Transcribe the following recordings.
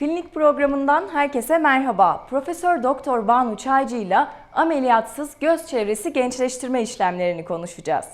Klinik programından herkese merhaba. Profesör Doktor Banu Çaycı ile ameliyatsız göz çevresi gençleştirme işlemlerini konuşacağız.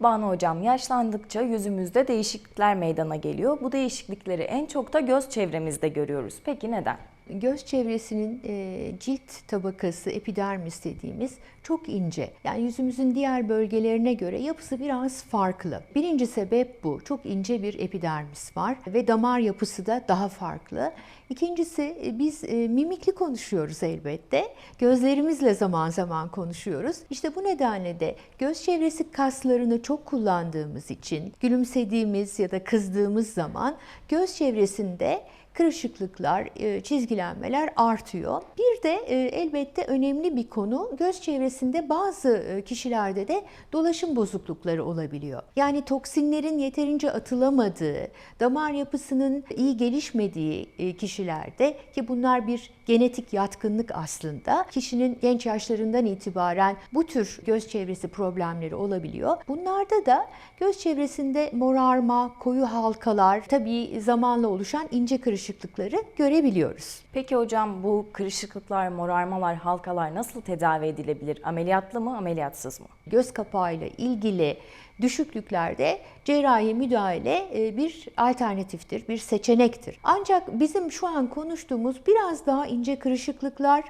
Banu hocam yaşlandıkça yüzümüzde değişiklikler meydana geliyor. Bu değişiklikleri en çok da göz çevremizde görüyoruz. Peki neden? Göz çevresinin e, cilt tabakası epidermis dediğimiz çok ince. Yani yüzümüzün diğer bölgelerine göre yapısı biraz farklı. Birinci sebep bu. Çok ince bir epidermis var ve damar yapısı da daha farklı. İkincisi e, biz e, mimikli konuşuyoruz elbette. Gözlerimizle zaman zaman konuşuyoruz. İşte bu nedenle de göz çevresi kaslarını çok kullandığımız için gülümsediğimiz ya da kızdığımız zaman göz çevresinde kırışıklıklar, e, çizgilenmeler artıyor. Bir de e, elbette önemli bir konu göz çevresinde bazı e, kişilerde de dolaşım bozuklukları olabiliyor. Yani toksinlerin yeterince atılamadığı, damar yapısının iyi gelişmediği kişilerde ki bunlar bir genetik yatkınlık aslında. Kişinin genç yaşlarından itibaren bu tür göz çevresi problemleri olabiliyor. Bunlarda da göz çevresinde morarma, koyu halkalar, tabii zamanla oluşan ince kırışıklıkları görebiliyoruz. Peki hocam bu kırışıklıklar, morarmalar, halkalar nasıl tedavi edilebilir? Ameliyatlı mı, ameliyatsız mı? Göz kapağıyla ilgili düşüklüklerde cerrahi müdahale e, bir alternatiftir, bir seçenektir. Ancak bizim şu an konuştuğumuz biraz daha ince kırışıklıklar,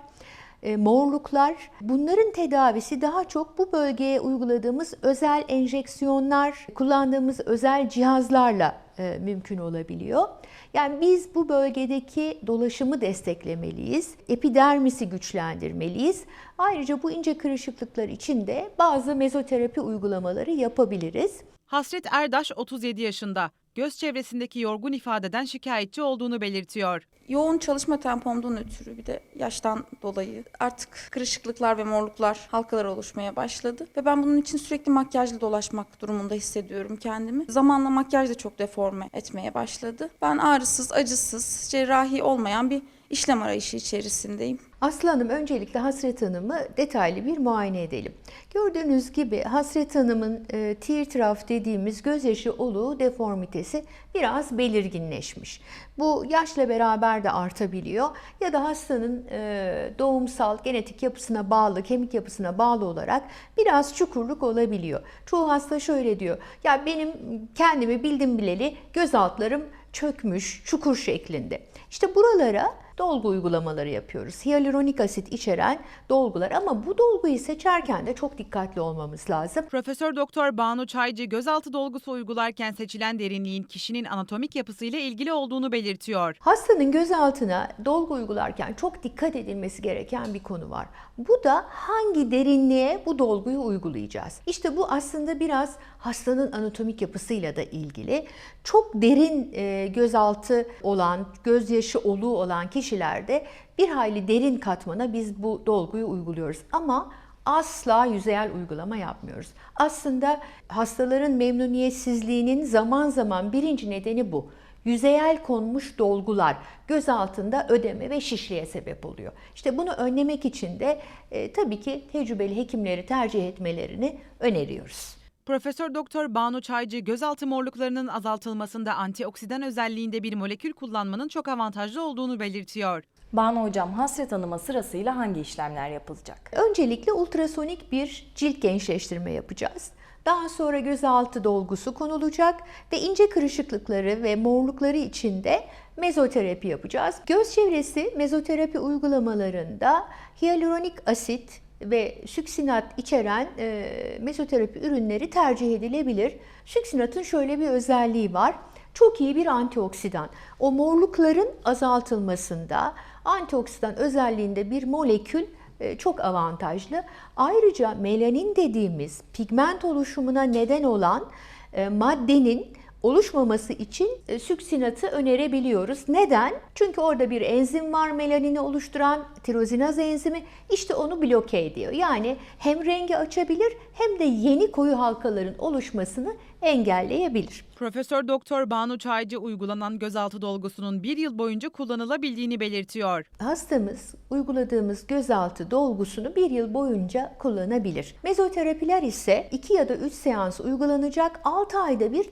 morluklar bunların tedavisi daha çok bu bölgeye uyguladığımız özel enjeksiyonlar, kullandığımız özel cihazlarla e, mümkün olabiliyor. Yani biz bu bölgedeki dolaşımı desteklemeliyiz, epidermisi güçlendirmeliyiz. Ayrıca bu ince kırışıklıklar için de bazı mezoterapi uygulamaları yapabiliriz. Hasret Erdaş 37 yaşında. Göz çevresindeki yorgun ifadeden şikayetçi olduğunu belirtiyor. Yoğun çalışma tempomdan ötürü bir de yaştan dolayı artık kırışıklıklar ve morluklar, halkalar oluşmaya başladı. Ve ben bunun için sürekli makyajlı dolaşmak durumunda hissediyorum kendimi. Zamanla makyaj da çok deforme etmeye başladı. Ben ağrısız, acısız, cerrahi olmayan bir işlem arayışı içerisindeyim. Aslı Hanım öncelikle Hasret Hanım'ı detaylı bir muayene edelim. Gördüğünüz gibi Hasret Hanım'ın e, teardrop dediğimiz gözyaşı oluğu deformitesi biraz belirginleşmiş. Bu yaşla beraber de artabiliyor ya da hastanın e, doğumsal genetik yapısına bağlı, kemik yapısına bağlı olarak biraz çukurluk olabiliyor. Çoğu hasta şöyle diyor, ya benim kendimi bildim bileli göz altlarım çökmüş, çukur şeklinde. İşte buralara dolgu uygulamaları yapıyoruz. Hyaluronik asit içeren dolgular ama bu dolguyu seçerken de çok dikkatli olmamız lazım. Profesör Doktor Banu Çaycı gözaltı dolgusu uygularken seçilen derinliğin kişinin anatomik yapısıyla ilgili olduğunu belirtiyor. Hastanın göz altına dolgu uygularken çok dikkat edilmesi gereken bir konu var. Bu da hangi derinliğe bu dolguyu uygulayacağız? İşte bu aslında biraz hastanın anatomik yapısıyla da ilgili. Çok derin e, gözaltı olan, gözyaşı oluğu olan kişilerde bir hayli derin katmana biz bu dolguyu uyguluyoruz. Ama asla yüzeyel uygulama yapmıyoruz. Aslında hastaların memnuniyetsizliğinin zaman zaman birinci nedeni bu yüzeyel konmuş dolgular göz altında ödeme ve şişliğe sebep oluyor. İşte bunu önlemek için de e, tabii ki tecrübeli hekimleri tercih etmelerini öneriyoruz. Profesör Doktor Banu Çaycı gözaltı morluklarının azaltılmasında antioksidan özelliğinde bir molekül kullanmanın çok avantajlı olduğunu belirtiyor. Banu hocam Hasret Hanım'a sırasıyla hangi işlemler yapılacak? Öncelikle ultrasonik bir cilt gençleştirme yapacağız. Daha sonra gözaltı dolgusu konulacak ve ince kırışıklıkları ve morlukları için de mezoterapi yapacağız. Göz çevresi mezoterapi uygulamalarında hyaluronik asit ve süksinat içeren e, mezoterapi ürünleri tercih edilebilir. Süksinatın şöyle bir özelliği var. Çok iyi bir antioksidan. O morlukların azaltılmasında antioksidan özelliğinde bir molekül e, çok avantajlı. Ayrıca melanin dediğimiz pigment oluşumuna neden olan e, maddenin oluşmaması için e, süksinatı önerebiliyoruz. Neden? Çünkü orada bir enzim var melanini oluşturan tirozinaz enzimi işte onu bloke ediyor. Yani hem rengi açabilir hem de yeni koyu halkaların oluşmasını engelleyebilir. Profesör Doktor Banu Çaycı uygulanan gözaltı dolgusunun bir yıl boyunca kullanılabildiğini belirtiyor. Hastamız uyguladığımız gözaltı dolgusunu bir yıl boyunca kullanabilir. Mezoterapiler ise 2 ya da 3 seans uygulanacak 6 ayda bir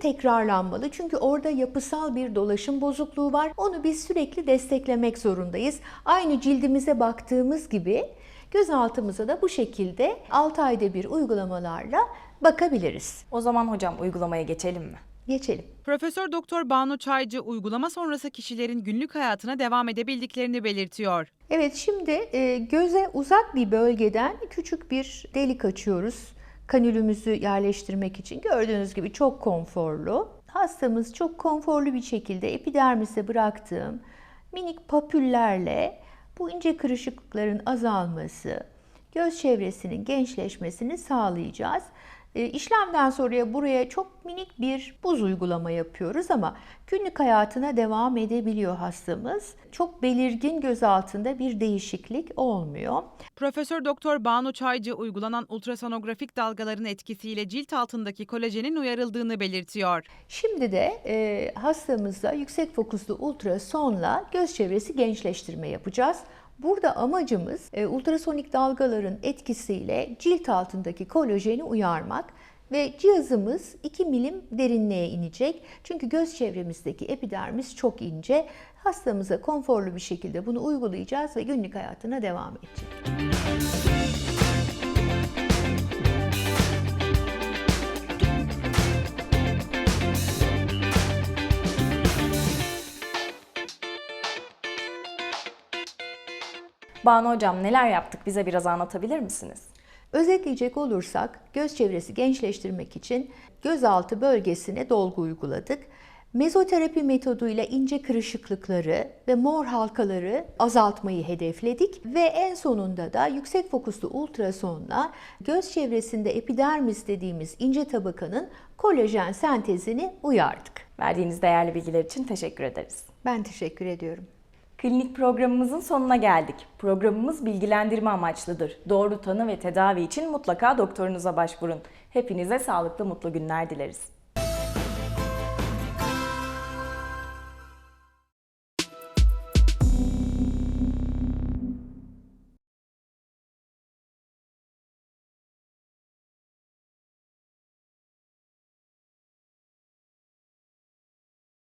tekrarlanmalı. Çünkü orada yapısal bir dolaşım bozukluğu var. Onu biz sürekli desteklemek zorundayız. Aynı cildimize baktığımız gibi gözaltımıza da bu şekilde 6 ayda bir uygulamalarla bakabiliriz. O zaman hocam uygulamaya geçelim mi? Geçelim. Profesör Doktor Banu Çaycı uygulama sonrası kişilerin günlük hayatına devam edebildiklerini belirtiyor. Evet şimdi e, göze uzak bir bölgeden küçük bir delik açıyoruz. Kanülümüzü yerleştirmek için gördüğünüz gibi çok konforlu. Hastamız çok konforlu bir şekilde epidermise bıraktığım minik papüllerle bu ince kırışıklıkların azalması, göz çevresinin gençleşmesini sağlayacağız. E, İşlemden sonra buraya çok minik bir buz uygulama yapıyoruz ama günlük hayatına devam edebiliyor hastamız. Çok belirgin göz altında bir değişiklik olmuyor. Profesör Doktor Banu Çaycı uygulanan ultrasonografik dalgaların etkisiyle cilt altındaki kolajenin uyarıldığını belirtiyor. Şimdi de e, hastamızda yüksek fokuslu ultrasonla göz çevresi gençleştirme yapacağız. Burada amacımız e, ultrasonik dalgaların etkisiyle cilt altındaki kolajeni uyarmak ve cihazımız 2 milim derinliğe inecek. Çünkü göz çevremizdeki epidermis çok ince. Hastamıza konforlu bir şekilde bunu uygulayacağız ve günlük hayatına devam edecek. Banu hocam neler yaptık bize biraz anlatabilir misiniz? Özetleyecek olursak göz çevresi gençleştirmek için gözaltı bölgesine dolgu uyguladık. Mezoterapi metoduyla ince kırışıklıkları ve mor halkaları azaltmayı hedefledik ve en sonunda da yüksek fokuslu ultrasonla göz çevresinde epidermis dediğimiz ince tabakanın kolajen sentezini uyardık. Verdiğiniz değerli bilgiler için teşekkür ederiz. Ben teşekkür ediyorum. Klinik programımızın sonuna geldik. Programımız bilgilendirme amaçlıdır. Doğru tanı ve tedavi için mutlaka doktorunuza başvurun. Hepinize sağlıklı mutlu günler dileriz.